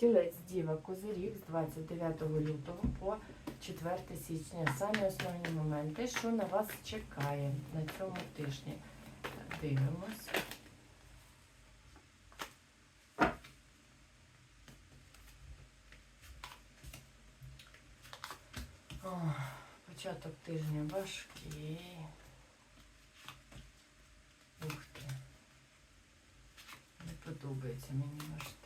Тілець Діва Козиріг з 29 лютого по 4 січня. Самі основні моменти, що на вас чекає на цьому тижні. Так, Дивимось. Ох, початок тижня важкий. Ух ти. Не подобається мені тиждень.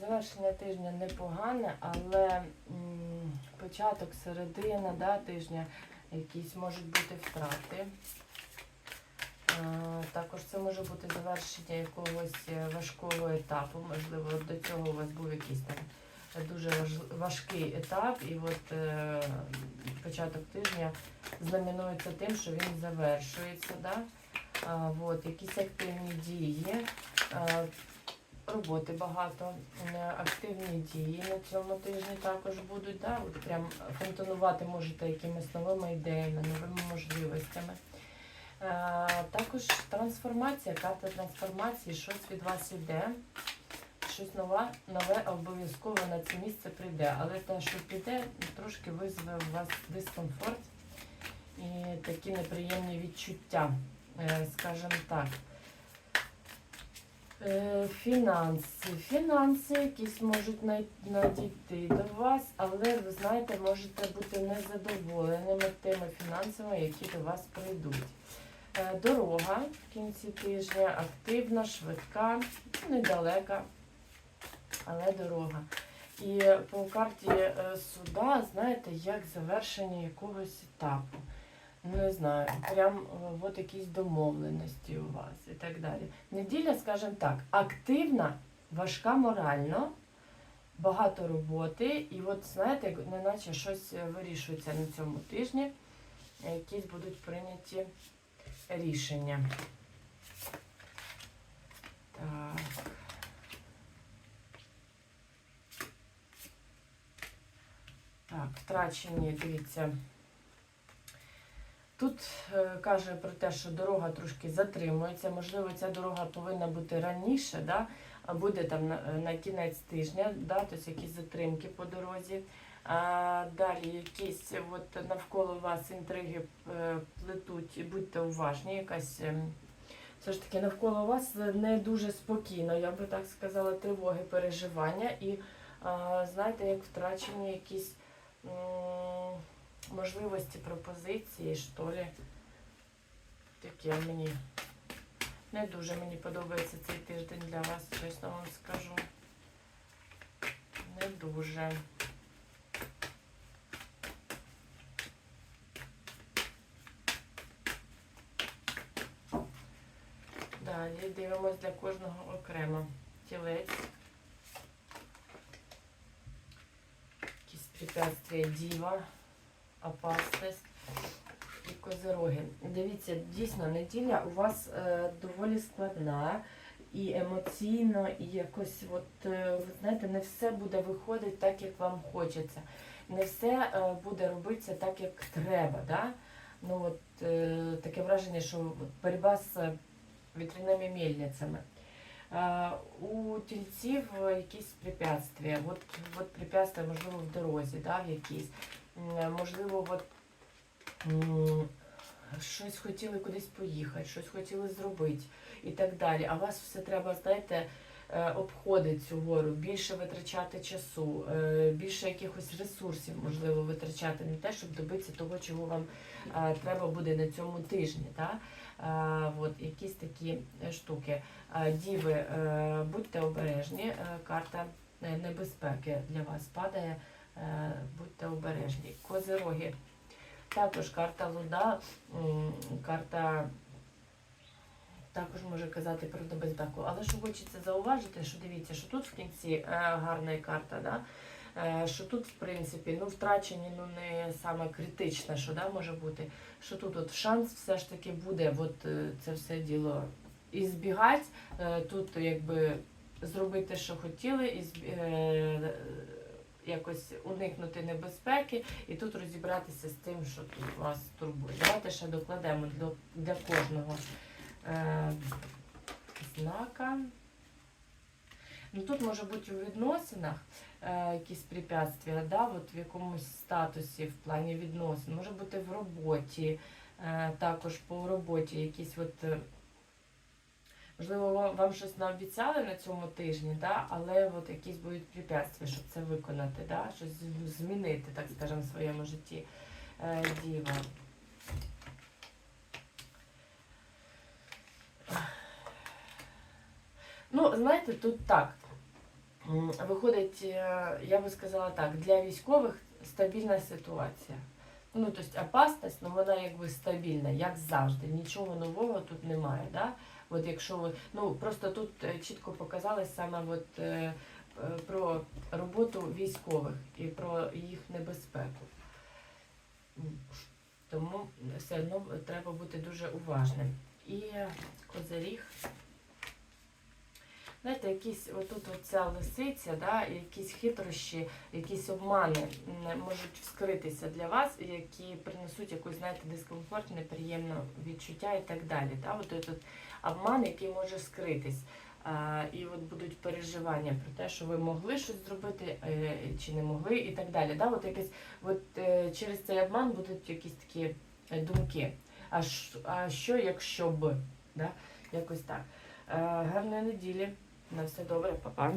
Завершення тижня непогане, але м, початок, середина да, тижня якісь можуть бути втрати. Е, Також це може бути завершення якогось е, важкого етапу. Можливо, до цього у вас був якийсь там дуже важ- важкий етап, і от е, початок тижня знаменується тим, що він завершується. Да? А, от, якісь активні дії, е, роботи багато, е, активні дії на цьому тижні також будуть. Да? От прям фонтанувати можете якимись новими ідеями, новими можливостями. Е, Також трансформація, карта трансформації, щось від вас іде, щось нове, нове обов'язково на це місце прийде. Але те, що піде, трошки визве у вас дискомфорт і такі неприємні відчуття, е, скажімо так. Е, Фінанси. Фінанси якісь можуть надійти до вас, але ви знаєте, можете бути незадоволеними тими фінансами, які до вас прийдуть. Е, Дорога в кінці тижня активна, швидка, ну, недалека, але дорога. І по карті е, суда, знаєте, як завершення якогось етапу. Ну, Не знаю, прям е, от якісь домовленості у вас і так далі. Неділя, скажімо так, активна, важка морально, багато роботи, і от знаєте, неначе щось е, вирішується на цьому тижні, якісь будуть прийняті рішення. Так. Так, втрачені, дивіться. Тут е, каже про те, що дорога трошки затримується. Можливо, ця дорога повинна бути раніше, да? а буде там на, на кінець тижня, да? тобто якісь затримки по дорозі. А, далі якісь от, навколо вас інтриги е, плетуть, будьте уважні, якась. ем, все ж таки навколо вас не дуже спокійно, я би так сказала, тривоги, переживання і а, знаєте, як втрачені якісь м, можливості пропозиції, що ли. Таке мені не дуже мені подобається цей тиждень для вас, чесно вам скажу. Не дуже. Далі дивимось для кожного окремо. Тілець. Якісь препятствия діва, опасність і козироги. Дивіться, дійсно, неділя у вас е, доволі складна і емоційно, і якось, от, е, ви знаєте, не все буде виходити так, як вам хочеться. Не все е, буде робитися так, як треба. Да? Ну, от, е, таке враження, що от боротьба з вітряними мельницями. Е, У тільців якісь препятствия. От, от препятствия, можливо, в дорозі, да, в якісь. Можливо, от, щось хотіли кудись поїхати, щось хотіли зробити і так далі. А вас все треба, знаєте, е, обходити цю гору, більше витрачати часу, е, більше якихось ресурсів, можливо, витрачати на те, щоб добитися того, чого вам е, треба буде на цьому тижні. Да? От, якісь такі штуки. Діви, будьте обережні, карта небезпеки для вас падає, будьте обережні. Козироги. Також карта луда, карта також може казати про небезпеку. Але що хочеться зауважити, що дивіться, що тут в кінці е, гарна карта, да? Е, що тут, в принципі, ну, втрачені ну, не саме критичне, що да, може бути, що тут от шанс все ж таки буде от, е, це все діло і збігати, е, тут якби зробити, що хотіли, і зб- е, якось уникнути небезпеки, і тут розібратися з тим, що тут вас турбує. Давайте ще докладемо для, кожного е, знака. Ну тут може бути у відносинах е, якісь препятствия, да, от в якомусь статусі в плані відносин, може бути в роботі, е, також по роботі якісь от. Можливо, вам, щось наобіцяли на цьому тижні, да, але от якісь будуть препятствия, щоб це виконати, да, щось змінити, так скажемо, в своєму житті. Е, діва. Ну, знаєте, тут так. Виходить, е, я би сказала так, для військових стабільна ситуація. Ну, тобто опасність, ну вона якби стабільна, як завжди. Нічого нового тут немає. Да? От якщо ви, ну просто тут е, чітко показали саме от, е, е, про роботу військових і про їх небезпеку. Тому все одно треба бути дуже уважним. І козиріг. Знаєте, якісь отут оця лисиця, да, якісь хитрощі, якісь обмани можуть вскритися для вас, які принесуть якусь, знаєте, дискомфорт, неприємне відчуття і так далі. Да? От этот обман, який може скритись. А, і от будуть переживання про те, що ви могли щось зробити е, чи не могли, і так далі. Да? От якесь, от, е, через цей обман будуть якісь такі е, думки. А, ш- а що, якщо б? Да? Якось так. Гарної неділі. На все добре, па-па.